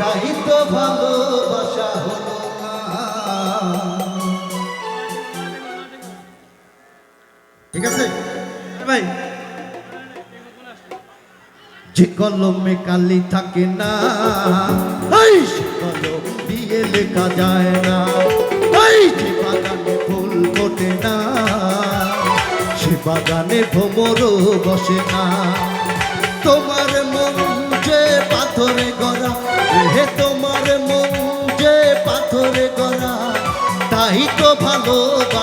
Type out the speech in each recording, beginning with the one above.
তাই তো ভালোবাসা হলো না। ঠিক আছে? ভাই। যে কলমে কালি থাকে না কলম দিয়ে লেখা যায় না যে বাগানে ফুল ফোটে না সে বাগানে ভ্রমরও বসে না।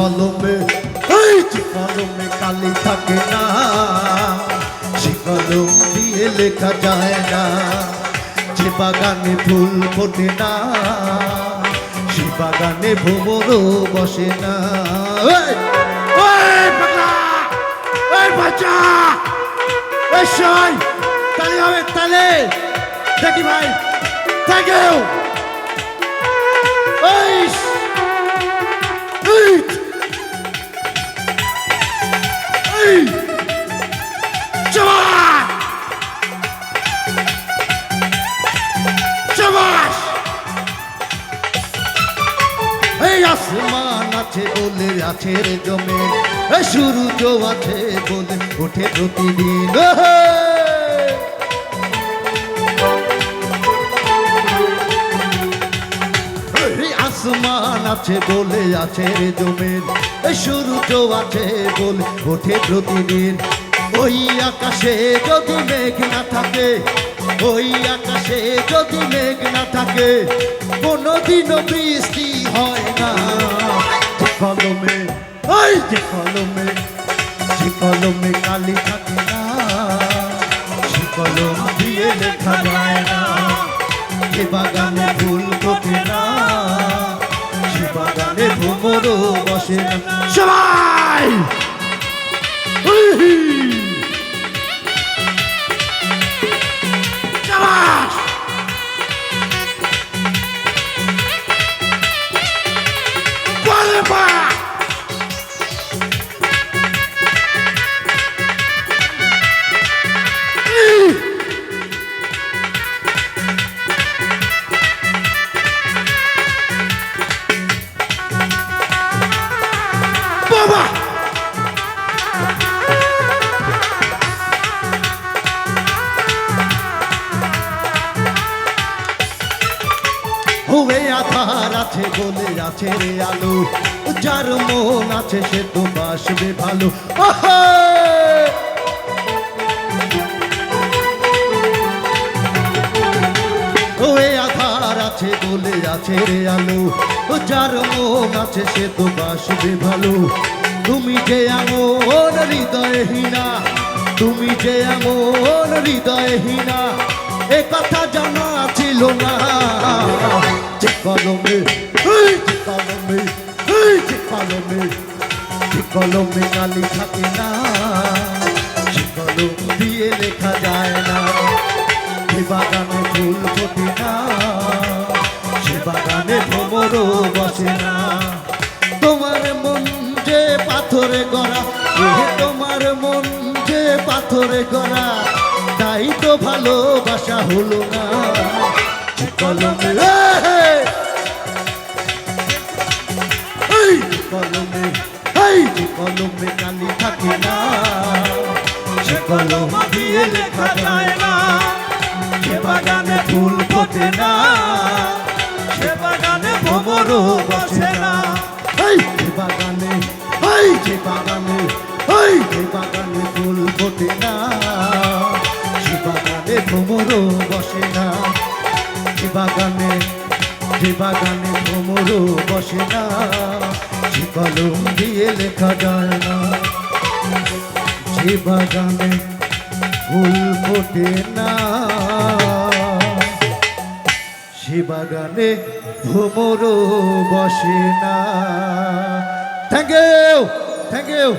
কলমে ওই যে কলমে কালি থাকে না। সে কলম দিয়ে লেখা যায় না। যে বাগানে ফুল ফোটে না সে বাগানে ভ্রমরও বসে না। বাচ্চা! তালে হবে তালে! দেখি ভাই থ্যাংক ইউ ওই আছে বলে আছে জমে। এই সূর্য আছে বলে ওঠে প্রতিদিন। আসমান আছে বলে আছে রে এই সূর্য আছে বলে ওঠে প্রতিদিন। ওই আকাশে যদি মেঘ না থাকে, ওই আকাশে যদি মেঘ না থাকে, কোনোদিনও বৃষ্টি হয় না। কলমে ওই যে কলমে যে কলমে কালি থাকে না সে কলম দিয়ে লেখা যায় না সে বাগানে ফুল ফোটে না সে বাগানে ভ্রমরও বসে না সবাই হুয়ে আধার আছে বলে আছে রে আলো। যার মন আছে সে তো বাসবে ভালো। আহা! ওয়ে আধার আছে বলে আছে রে আলো। যার মন আছে সে তো বাসবে ভালো। তুমি যে এমন হৃদয় হীনা তুমি যে এমন হৃদয় হীনা এ কথা জানা ছিল না। যে কলমে যে কলমে যে কলমে যে কলমে কালি থাকে না। সে কলম দিয়ে লেখা যায় না। সে বাগানে ফুল ফোটে না। সে বাগানে ভ্রমরও বসে না। তোমার মন যে পাথরে গড়া তোমার মন যে পাথরে গড়া। তাই তো ভালোবাসা হলো না। কলমে কলমে কালি থাকে না। কলম দিয়ে লেখা যায় না। সে বাগানে ফুল ফোটে না। সে বাগানে ভ্রমরও বসে না। এই যে বাগানে, এই যে বাগানে, এই যে বাগানে ফুল ফোটে না। ভ্রমরও বসে না। সে বাগানে, যে বাগানে ভ্রমরও বসে না। সে কলম দিয়ে লেখা যায় না। যে বাগানে ফুল ফোটে না। যে বাগানে ভ্রমরও বসে না। Thank you thank you